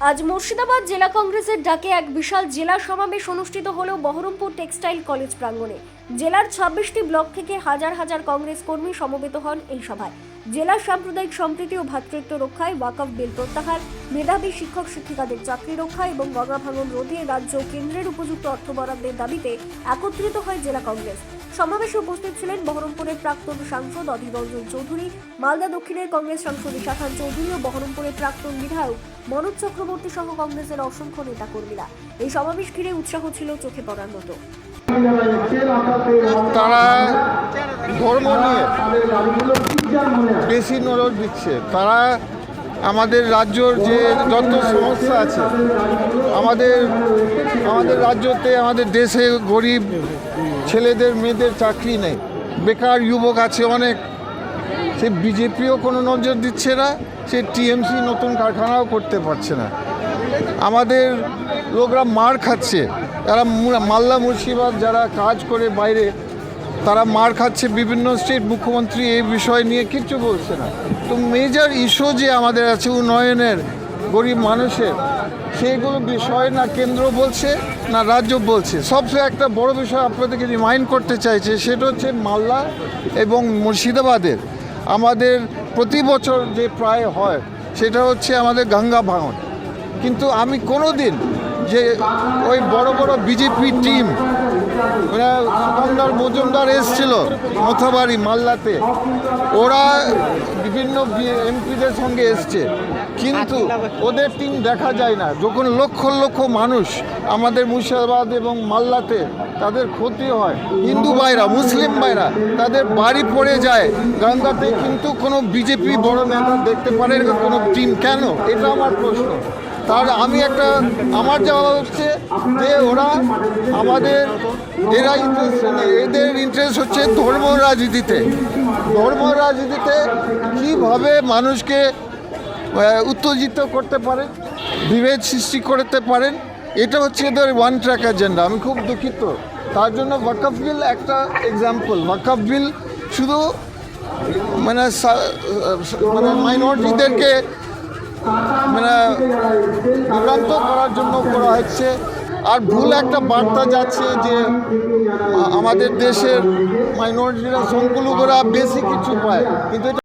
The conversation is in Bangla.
আজ মুর্শিদাবাদ জেলা কংগ্রেসের ডাকে এক বিশাল জেলা সমাবেশ অনুষ্ঠিত হল বহরমপুর টেক্সটাইল কলেজ প্রাঙ্গণে। জেলার ছাব্বিশটি ব্লক থেকে হাজার হাজার কংগ্রেস কর্মী সমবেত হন এই সভায়। জেলার সাম্প্রদায়িক সম্প্রীতি ও ভ্রাতৃত্ব রক্ষায় ওয়াকফ বিল প্রত্যাহার মেধাবী শিক্ষক শিক্ষিকাদের চাকরি রক্ষা এবং গঙ্গা ভাঙন রোধে রাজ্য কেন্দ্রের উপযুক্ত অর্থ বরাদ্দের দাবিতে একত্রিত হয় জেলা কংগ্রেস। সমাবেশে উপস্থিত ছিলেন বহরমপুরের প্রাক্তন সাংসদ অধীর রঞ্জন চৌধুরী, মালদা দক্ষিণের কংগ্রেস সাংসদ ঈশা খান চৌধুরী ও বহরমপুরের প্রাক্তন বিধায়ক মনোজ চক্রবর্তী সহ কংগ্রেসের অসংখ্য নেতাকর্মীরা। এই সমাবেশ ঘিরে উৎসাহ ছিল চোখে পড়ার মতো। তারা ধর্ম নিয়ে বেশি নজর দিচ্ছে। তারা আমাদের রাজ্যর যে যত সমস্যা আছে, আমাদের আমাদের রাজ্যতে আমাদের দেশে গরিব ছেলেদের, মেয়েদের চাকরি নেই। বেকার যুবক আছে অনেক। সে বিজেপিও কোনো নজর দিচ্ছে না, সে টিএমসি নতুন কারখানাও করতে পারছে না। আমাদের লোকরা মার খাচ্ছে। তারা মাল্লা মালদা মুর্শিদাবাদ যারা কাজ করে বাইরে তারা মার খাচ্ছে বিভিন্ন স্টেট মুখ্যমন্ত্রী এই বিষয় নিয়ে কিচ্ছু বলছে না। তো মেজর ইস্যু যে আমাদের আছে উন্নয়নের, গরিব মানুষের, সেইগুলো বিষয় না কেন্দ্র বলছে, না রাজ্য বলছে। সবচেয়ে একটা বড় বিষয় আপনাদেরকে রিমাইন্ড করতে চাইছে, সেটা হচ্ছে মালদা এবং মুর্শিদাবাদের। আমাদের প্রতি বছর যে প্রায় হয়, সেটা হচ্ছে আমাদের গঙ্গা ভাঙন। কিন্তু আমি কোনো দিন যে ওই বড় বড় বিজেপি টিম ওরা সুকান্দার মজুমদার এসছিল মথাবাড়ি, মাল্লাতে। ওরা বিভিন্ন এমপিদের সঙ্গে এসছে। কিন্তু ওদের টিম দেখা যায় না। যখন লক্ষ লক্ষ মানুষ আমাদের মুর্শিদাবাদ এবং মাল্লাতে তাদের ক্ষতি হয়, হিন্দু ভাইরা, মুসলিম ভাইরা, তাদের বাড়ি পড়ে যায়। গঙ্গাতে কিন্তু কোনো বিজেপি বড় নেতা দেখতে পারে কোনো টিম কেন? এটা আমার প্রশ্ন। তার আমি একটা, আমার যাওয়া হচ্ছে যে ওরা আমাদের, এরা ইন্টারেস্ট এদের ইন্টারেস্ট হচ্ছে ধর্ম রাজনীতিতে। ধর্ম রাজনীতিতে কীভাবে মানুষকে উত্তেজিত করতে পারেন, বিভেদ সৃষ্টি করতে পারেন, এটা হচ্ছে এদের ওয়ান ট্র্যাক এজেন্ডা আমি খুব দুঃখিত। তার জন্য ওয়াকফ বিল একটা এক্সাম্পল ওয়াকফ বিল শুধু মানে মানে মাইনরিটিদেরকে মানে বিভ্রান্ত করার জন্য করা হচ্ছে। আর ভুল একটা বার্তা যাচ্ছে যে আমাদের দেশের মাইনরিটিরা সংখ্যালঘুরা বেশি কিছু পায়। কিন্তু